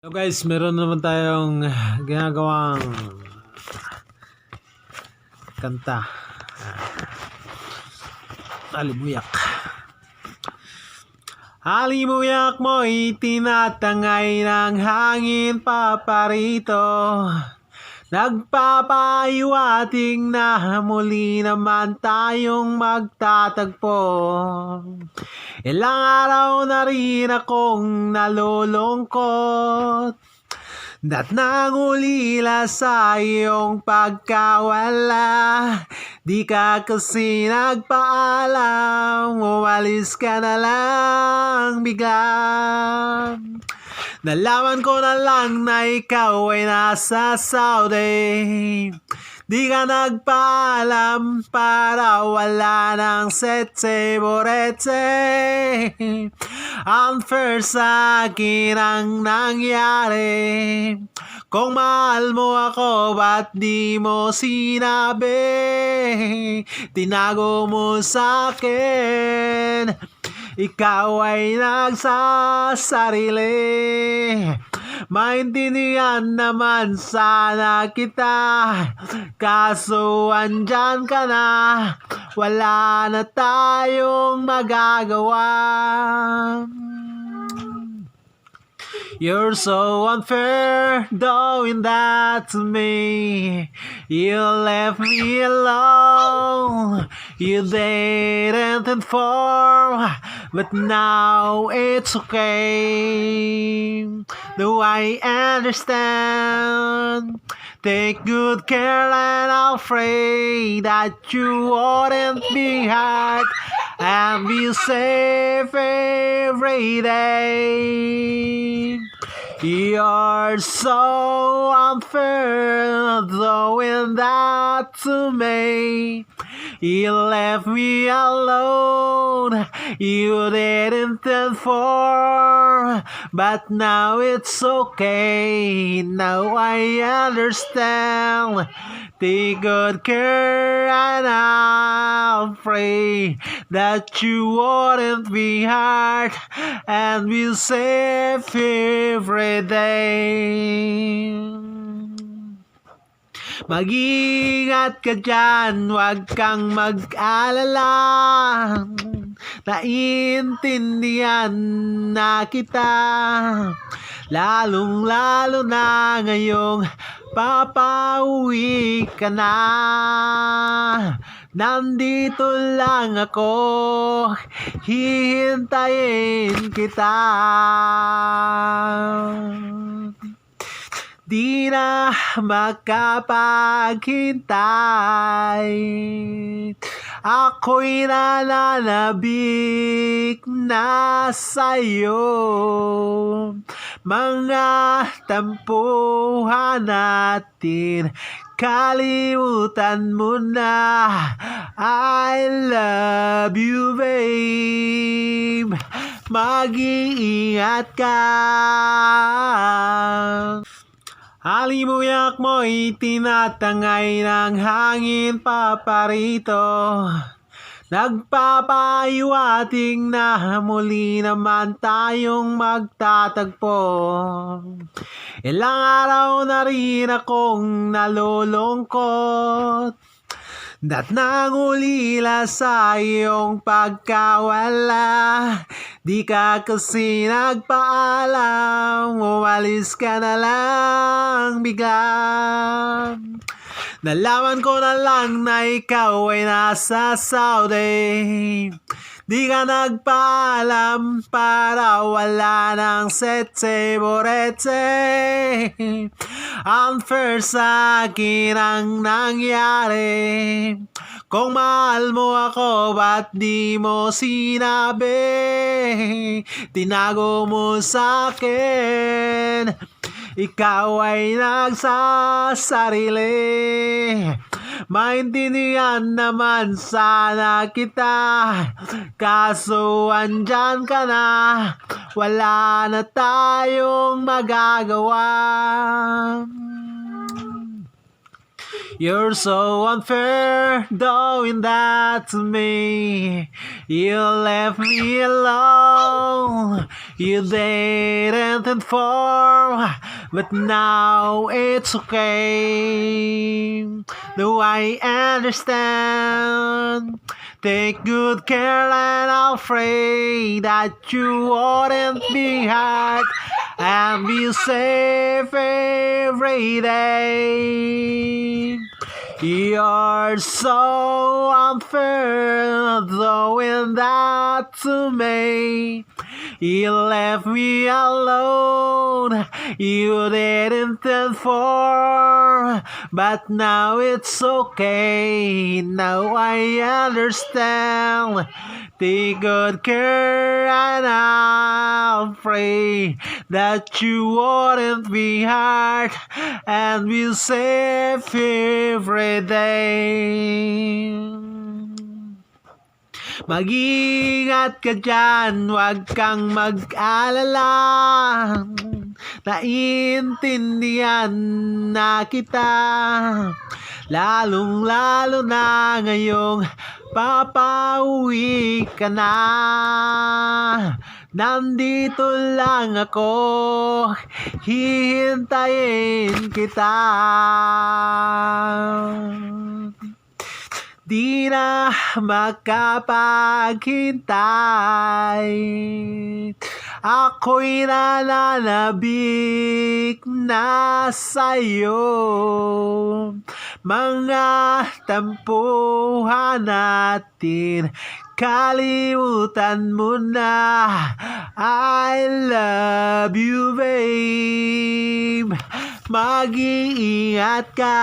So guys, meron naman tayong ginagawang kanta. Alimuyak. Alimuyak mo'y tinatangay ng hangin paparito. Nagpapahiwating na muli naman tayong magtatagpo. Ilang araw na rin akong nalulungkot At nangulila sa iyong pagkawala Di ka kasi nagpaalam Umalis ka na lang bigla Nalaman ko na lang na ikaw ay nasa Saudi. Di ka nagpaalam para wala ng setse boretse Unfair sa akin ang nangyari. Kung mahal mo ako, ba't di mo sinabi? Tinago mo sa akin ikaw ay nagsasarili Maintindihan naman sana kita Kaso andyan ka na Wala na tayong magagawa You're so unfair doing that to me. You left me alone. You didn't inform, but now it's okay. Do I understand? Take good care and I'll pray that you wouldn't be hurt and be safe every day. You're so unfair doing that to me. You left me alone. You didn't inform, but now it's okay. Now I understand. Take good care, I'll pray that you wouldn't be hurt and be safe every day. Mag-ingat ka dyan, huwag kang mag-alala Naintindihan na kita Lalong lalo na ngayong papauwi ka na Nandito lang ako, hihintayin kita. Di na makapaghintay Ako'y nananabik na sa'yo. Mga tampuhan natin Kalimutan mo na. I love you babe. Mag-iingat ka. Halimuyak mo'y tinatangay ng hangin paparito Nagpapahiwating na muli naman tayong magtatagpo. Ilang araw na rin akong nalulungkot. At nangulila sa iyong pagkawala. Di ka kasi nagpaalam Umalis ka na lang bigla Nalaman ko na lang na ikaw ay nasa Saudi. Di ka nagpaalam para wala ng setse boretse Unfair sa akin ang nangyari. Kung mahal mo ako, ba't di mo sinabi? Tinago mo sa akin ikaw ay nagsasarili Maintindihan naman sana kita Kaso andyan ka na Wala na tayong magagawa You're so unfair doing that to me. You left me alone. You didn't inform, but now it's okay. No, I understand. Take good care and I'll pray that you wouldn't be hurt and be safe every day. You're so unfair doing that to me. You left me alone. You didn't inform, but now it's okay. Now I understand. Take good care and I'll pray that you wouldn't be hurt and be safe every day. Mag-ingat ka dyan, huwag kang mag-alala. Naintindihan na kita. Lalong lalo na ngayong papauwi ka na. Nandito lang ako, hihintayin kita. Di na makapaghintay Ako'y nananabik na sa'yo. Mga tampuhan natin Kalimutan mo na. I love you babe. Mag-iingat ka